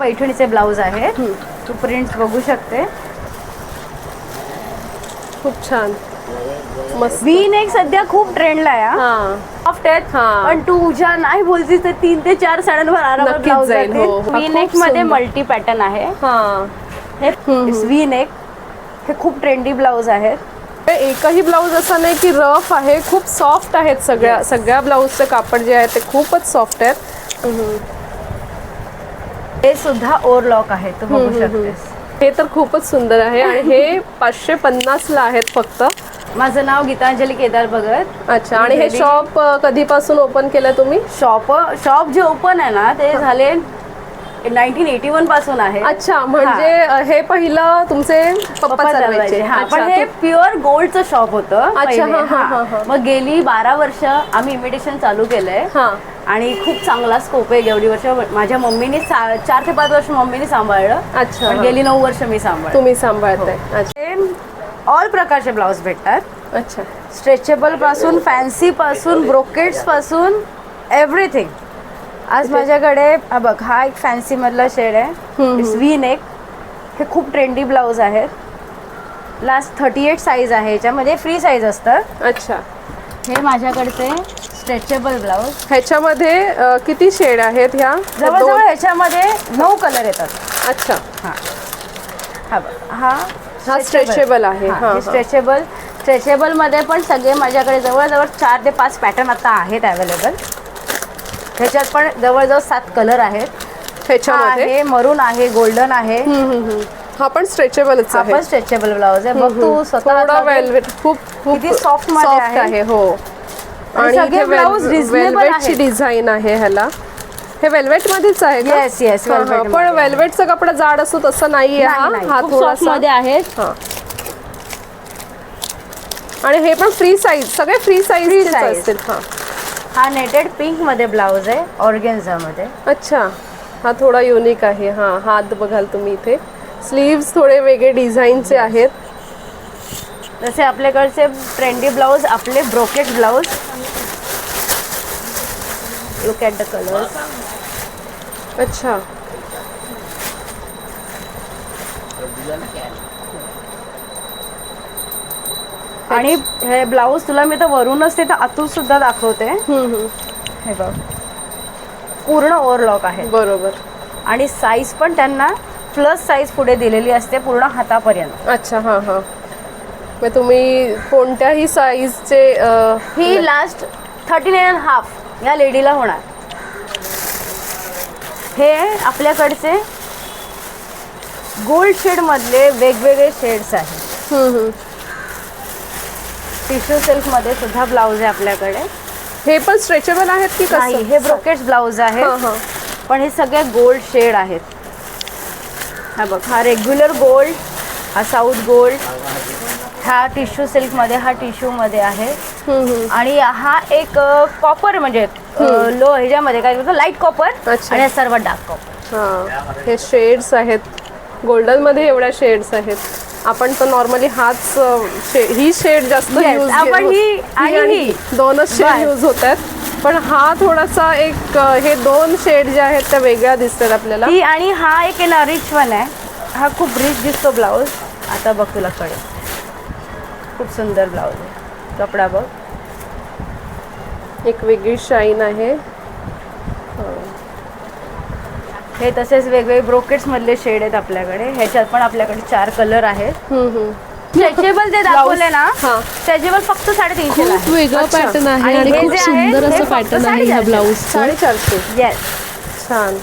पैठणीचे blouse आहे तू print बघू शकते. खूप छान. मस्त. वी नेक सध्या खूप ट्रेंडला आहे हा. सॉफ्ट आहेत हा. पण तू ज्या नाही बोलतीस तर तीन ते चार साड्यांवर आरामात नक्कीच ब्लाऊज जाईल, हो. हा, वी खूप नेकमध्ये सुंदर. मल्टी पॅटर्न आहे. हा. हे वी नेक हे खूप ट्रेंडी ब्लाऊज आहेत. हे एकही ब्लाऊज असा नाही की रफ आहे खूप सॉफ्ट आहेत सगळ्या सगळ्या ब्लाऊजचे कापड जे आहे ते खूपच सॉफ्ट आहेत. हे सुद्धा ओव्हरलॉक आहे तू बघू शकतेस. हे तर खूपच सुंदर आहे आणि हे पाचशे पन्नास ला आहेत फक्त. माझं नाव गीतांजली केदार भगत. अच्छा आणि हे? शॉप कधीपासून ओपन केलं तुम्ही? शॉप शॉप जे ओपन आहे ना ते झाले नाईन्टीन एटी वनपासून आहे. अच्छा म्हणजे हे पहिलं तुमचे पप्पा चालवायचे. हा, पण हे प्युअर गोल्डचं शॉप होतं. हा, हा, हा. हा, हा. मग गेली बारा वर्ष आम्ही इमिटेशन चालू केलंय. हा. आणि खूप चांगला स्कोप आहे एवढी वर्ष. माझ्या मम्मीने चार ते पाच वर्ष मम्मीने सांभाळलं. अच्छा हा. गेली नऊ वर्ष मी सांभाळ तुम्ही सांभाळताय. अच्छा. ऑल प्रकारचे ब्लाऊज भेटतात. अच्छा. स्ट्रेचेबलपासून फॅन्सी पासून ब्रोकेट्सपासून एव्हरीथिंग आज माझ्याकडे हा बघ हा एक फॅन्सी मधला शेड आहे. इट्स वी नेक हे खूप ट्रेंडी ब्लाऊज आहेत. लास्ट थर्टी एट साईज आहे याच्यामध्ये फ्री साईज असतं. अच्छा. हे माझ्याकडचे स्ट्रेचेबल ब्लाऊज ह्याच्यामध्ये अ, किती शेड आहेत ह्या? जवळजवळ दोन- ह्याच्यामध्ये नऊ कलर येतात. अच्छा. हा. बघ हा हा stretchable. आहे. हा, हा. स्ट्रेचेबल स्ट्रेचेबलमध्ये पण सगळे माझ्याकडे जवळजवळ चार ते पाच पॅटर्न आता आहेत अवेलेबल ह्याच्यात पण जवळजवळ सात कलर आहेत. हा ह्याच्यामध्ये आहे मरून आहे गोल्डन आहे. हम्म, हम्म, हम्म. हा पण स्ट्रेचेबलच हा आहे. पण स्ट्रेचेबल ब्लाऊज आहे. बघ तू स्वतः थोडा वेल्वेट खूप खूप किती soft मध्ये soft आहे. आहे हो. आणि सगळे blouse reasonable आहेत. डिझाईन आहे ह्याला. हे वेल्वेट मध्येच आहे का? Yes, yes, हा, हा. velvet पण मध्ये. वेल्वेटचा कपडा जाड असतो तसं नाहीये हा. हा थोडासा मध्ये आहेत. हा. आणि हे पण फ्री साईज सगळे फ्री साईज size. असतील हा. हा नेटेड पिंकमध्ये ब्लाऊज आहे ऑर्गेन्झा मध्ये. अच्छा. हा थोडा युनिक आहे. हा हात बघाल तुम्ही इथे. स्लीव्स थोडे वेगळे डिझाईनचे आहेत. जसे आपल्याकडचे ट्रेंडी ब्लाऊज आपले brocade blouse look at the colours अच्छा. आणि हे ब्लाऊज तुला मी तर वरूनच ते तर आतून सुद्धा दाखवते. हे बघ. पूर्ण ओव्हरलॉक आहे. बरोबर. आणि साईज पण त्यांना प्लस साईज पुढे दिलेली असते पूर्ण हातापर्यंत. अच्छा हां हां. मग तुम्ही कोणत्याही साईजचे ही last thirty nine and half या लेडीला होणार. हे आपल्याकडचे गोल्ड शेड मधले वेगवेगळे शेड्स आहेत. टिश्यू सिल्कमध्ये सुद्धा ब्लाऊज आहे आपल्याकडे. हे पण स्ट्रेचेबल आहेत की नाही कसं हे ब्रोकेट्स ब्लाऊज आहे हां हां. पण हे सगळे गोल्ड शेड आहेत. हा बघ हा रेग्युलर गोल्ड हा साऊथ गोल्ड हा टिश्यू सिल्कमध्ये हा टिश्यूमध्ये आहे. आणि हा एक कॉपर म्हणजे लो ह्याच्यामध्ये काय बोलतो? लाइट कॉपर अच्छा. आणि हा सर्व डार्क कॉपर हां हे शेड्स आहेत. गोल्डनमध्ये एवढ्या शेड्स आहेत. आपण तर नॉर्मली हाच शे- ही शेड जास्त Yes, यूज आपण ही आणि ही. दोनच शेड. यूज होत आहेत पण हा थोडासा एक हे दोन शेड जे आहेत त्या वेगळ्या दिसतात आपल्याला. ही आणि हा एक आहे ना रिच वन आहे. हा खूप रिच दिसतो ब्लाऊज आता बघ तुला कळेल. खूप सुंदर ब्लाऊज आहे. कपडा बघ. एक वेगळी शाईन आहे. हे तसेच वेगवेगळे ब्रोकेट्स मधले शेड आहेत आपल्याकडे ह्याच्यात पण आपल्याकडे चार कलर आहेत. स्ट्रेचेबल ते दाखवले ना हा. स्ट्रेचेबल फक्त साडेतीनशे खूप वेगळा. पॅटर्न आहे आणि खूप जे सुंदर असं पॅटर्न आहे ह्या. ब्लाऊजचं साडेचारशे येस छान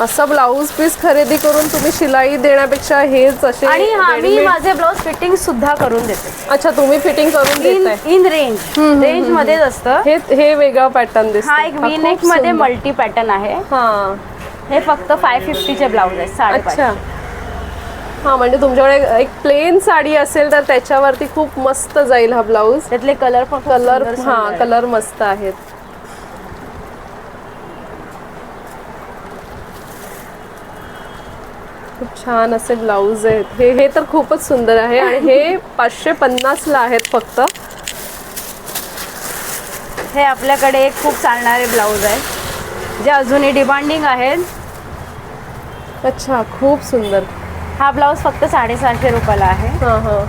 असं ब्लाऊज पीस खरेदी करून तुम्ही शिलाई देण्यापेक्षा हेच असे आणि हा मी readymade- माझे ब्लाऊज फिटिंग सुद्धा करून देते. अच्छा तुम्ही फिटिंग करून इन देताय. इन रेंज रेंज मध्येच असतं. हे हे वेगळा पॅटर्न दिसतो. हा एक वी नेकमध्ये मल्टी पॅटर्न आहे. हा. हे फक्त फाय फिफ्टीचे ब्लाऊज आहेत साडेपाचशे अच्छा. हा म्हणजे तुमच्याकडे एक प्लेन साडी असेल तर त्याच्यावरती खूप मस्त जाईल हा ब्लाऊज त्यातले कलर पण कलर हा. कलर मस्त आहेत. छान असे ब्लाऊज आहेत. हे हे तर खूपच सुंदर आहे आणि हे पाचशे पन्नास ला आहेत फक्त. हे आपल्याकडे एक खूप चालणारे ब्लाऊज आहे. जे अजूनही डिमांडिंग आहेत. अच्छा खूप सुंदर. हा ब्लाऊज फक्त साडेसहाशे रुपयाला आहे. हां हां.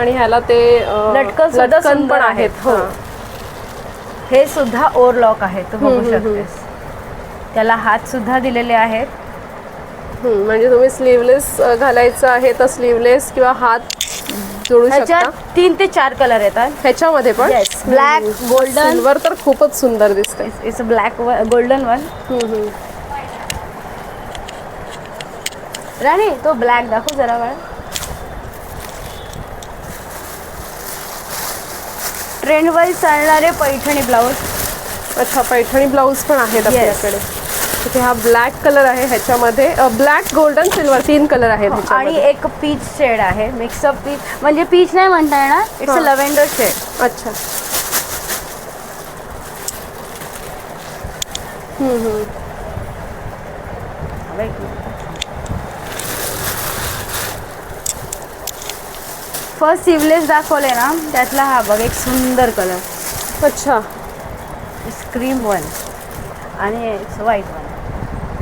आणि ह्याला ते लटकन लटकन पण आहेत. हो. हां. सुद्धा ओव्हरलॉक आहे तू बघू शकतेस. त्याला हात सुद्धा दिलेले आहेत. म्हणजे तुम्ही स्लीवलेस घालायचं आहे तर स्लीवलेस किंवा हात जोडू शकता. ह्याच्यात तीन ते चार कलर येतात. ह्याच्यामध्ये पण? Yes, black, golden. सिल्वर तर खूपच सुंदर दिसतंय. It's black golden one. Rani तो ब्लॅक दाखव जरा ट्रेंड वाईज चालणारे पैठणी ब्लाऊज अच्छा पैठणी ब्लाऊज पण आहेत आपल्याकडे. इथे हा ब्लॅक कलर आहे ह्याच्यामध्ये. ब्लॅक गोल्डन सिल्वर तीन कलर आहेत आणि ह्याच्यामध्ये. एक पीच शेड आहे. मिक्सअप पीच म्हणजे पीच नाही म्हणता येणार. इट्स अ हा. लव्हेंडर शेड अच्छा. हम्म, हम्म. फर्स्ट सिवलेस दाखवले ना त्यातला हा बघ एक सुंदर कलर अच्छा. स्क्रीम वन आणि व्हाईट वन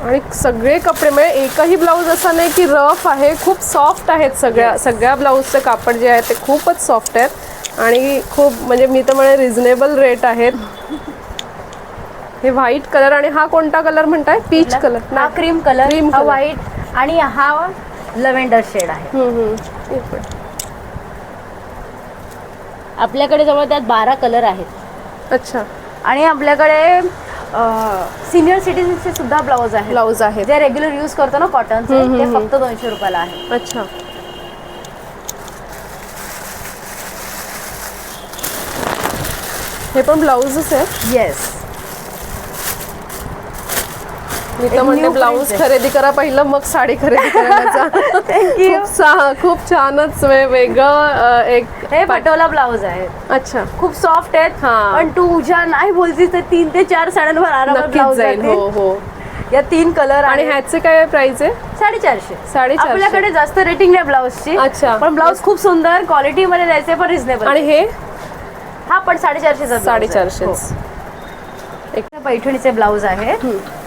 आणि सगळे कपडे म्हणजे एकही ब्लाऊज असा नाही की रफ आहे खूप सॉफ्ट आहेत सगळ्या सगळ्या ब्लाऊजचे कापड जे आहे ते खूपच सॉफ्ट आहेत. आणि खूप म्हणजे मी तर म्हणे रिझनेबल रेट आहेत. हे व्हाईट कलर आणि हा कोणता कलर म्हणताय? पीच कलर हा क्रीम कलर हा color. व्हाईट आणि हा लव्हेंडर शेड आहे. आपल्याकडे जवळ त्यात बारा कलर आहेत. अच्छा. आणि आपल्याकडे सिनियर सिटीजनचे सुद्धा ब्लाऊज आहे ब्लाऊज आहेत. जे रेग्युलर यूज करतो ना कॉटनचे ते फक्त दोनशे रुपयाला आहे. अच्छा. हे पण ब्लाऊजच आहे येस मी तर एक म्हणते ब्लाऊज आहे. खरेदी करा पहिलं मग साडी खरेदी थँक्यू खूप छानच वेगळं एक हे पटोला ब्लाऊज आहे. अच्छा. खूप सॉफ्ट आहेत हा. पण तू उजा नाही बोलतीस तर तीन ते चार साड्यांवर आरामात ब्लाऊज जाईल हो. हो. या तीन कलर आणि ह्याचे काय प्राइस आहे? साडेचारशे. साडेचारशे. आपल्याकडे जास्त रेटिंग नाही ब्लाऊजची अच्छा. पण ब्लाऊज खूप सुंदर क्वालिटी मध्ये द्यायचे पण रिझनेबल आणि हे? हा पण साडेचारशे साडेचारशे एक पैठणीचे ब्लाऊज आहे.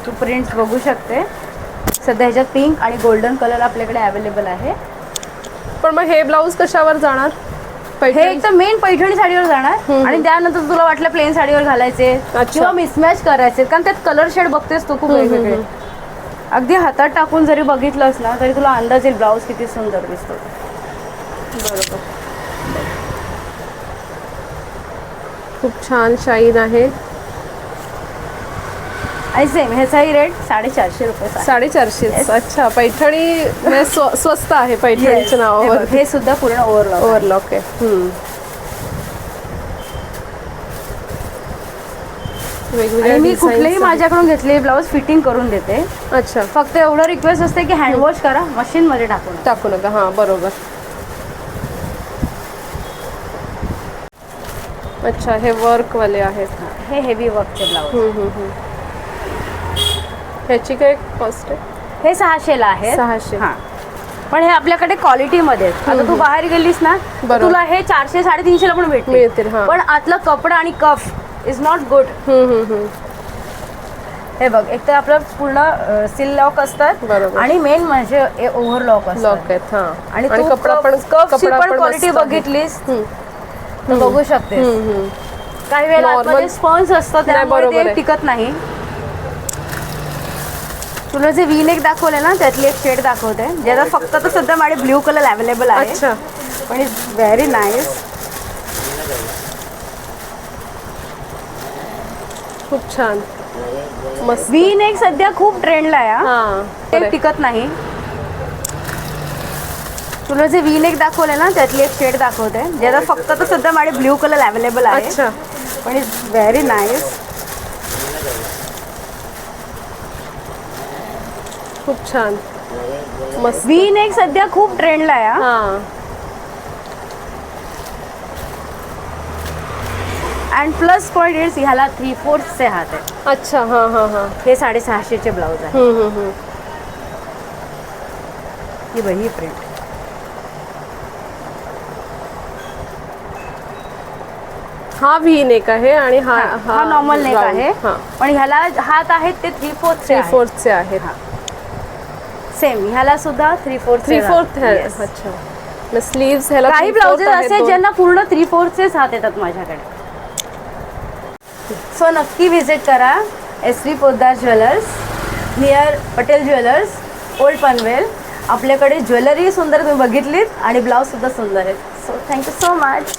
तू प्रिंट बघू शकते. सध्या ह्याच्यात पिंक आणि गोल्डन कलर आपल्याकडे अवेलेबल आहे. पण मग हे ब्लाऊज कशावर जाणार? हे पैठणी? एक तर मेन पैठणी साडीवर जाणार. आणि त्यानंतर तुला वाटलं प्लेन साडीवर घालायचे. किंवा मिसमॅच करायचे. कारण त्यात कलर शेड बघतेस तू खूप वेगवेगळे. अगदी हातात टाकून जरी बघितलंस ना तरी तुला अंदाज येईल ब्लाऊज किती सुंदर दिसतो. बरोबर. खूप छान शाईन आहे. आणि सेम ह्याचाही रेट साडेचारशे रुपये. साडेचारशे. अच्छा पैठणी म्हणजे स्व- स्वस्त आहे. पैठणीच्या नावावर हे सुद्धा पूर्ण ओव्हरलॉक ओव्हरलॉक आहे. आणि मी कुठलेही. माझ्याकडून घेतलेले ब्लाऊज फिटिंग करून देते. अच्छा. फक्त एवढं रिक्वेस्ट असते की हँडवॉश करा मशीन मध्ये टाकून टाकू नका हां बरोबर. अच्छा हे वर्कवाले आहेत. हे हेवी वर्कचे ब्लाऊज. ह्याची काय कॉस्ट आहे हे सहाशेला आहे सहाशे. हा पण हे आपल्याकडे क्वालिटी मध्ये आहेत. आता तू बाहेर गेलीस ना तर बरोबर. तुला हे चारशे साडेतीनशे ला पण मिळतील, भेटतील हा. पण आतलं कपडा आणि कफ इज नॉट गुड हम्म, हम्म, हम्म. हे बघ एक तर आपलं पूर्ण सिल लॉक असतात बरोबर. आणि मेन म्हणजे ओव्हरलॉक असतात लॉक आहेत हा आणि तू कपडा पण कपची पण क्वालिटी. बघितलीस हम्म, तर बघू शकते. काही वेळेला Normal- आतमध्ये स्पॉन्स असतं त्यामुळे बरोबर ते आहे. टिकत नाही तुला जे वी नेक दाखवले ना त्यातली एक शेड दाखवते. ज्याचा फक्त तर सध्या माझे ब्ल्यू कलर अवेलेबल आहे अच्छा. पण इट्स व्हेरी नाईस खूप छान. मस्त. वी नेक सध्या खूप ट्रेंडला आहे ते. टिकत नाही. तुला जे वी नेक दाखवले ना त्यातली एक शेड दाखवते. ज्याचा फक्त तर सध्या माझे ब्ल्यू कलर अवेलेबल आहे अच्छा. पण इट्स व्हेरी नाईस खूप छान. मस्त. वी नेक सध्या खूप ट्रेंडला आहे हा. हा. अँड प्लस पॉईंट इट्स ह्याला थ्री फोर्थचे हात आहे. अच्छा हा हा हा. हे साडेसहाशेचे ब्लाऊज आहे. हम्म, हम्म, हम्म. ही बघ ही प्रिंट हा व्ही नेक आहे आणि हा हा नॉर्मल नेक round. आहे. हा. पण ह्याला हात आहेत ते थ्री फोर्थचे थ्री आहेत. फोर्थचे आहेत. सेम ह्याला सुद्धा थ्री फोर्थ थ्री फोर्थ अच्छा. मग स्लीव्स ह्याला काही ब्लाउजेस असे. ज्यांना पूर्ण थ्री फोर्थचेच हात येतात माझ्याकडे. सो नक्की व्हिजिट करा. S V Poddar jewellers near Patel jewellers old Panvel. आपल्याकडे ज्वेलरी सुंदर तुम्ही बघितलीत आणि ब्लाऊज सुद्धा सुंदर आहेत. So thank you so much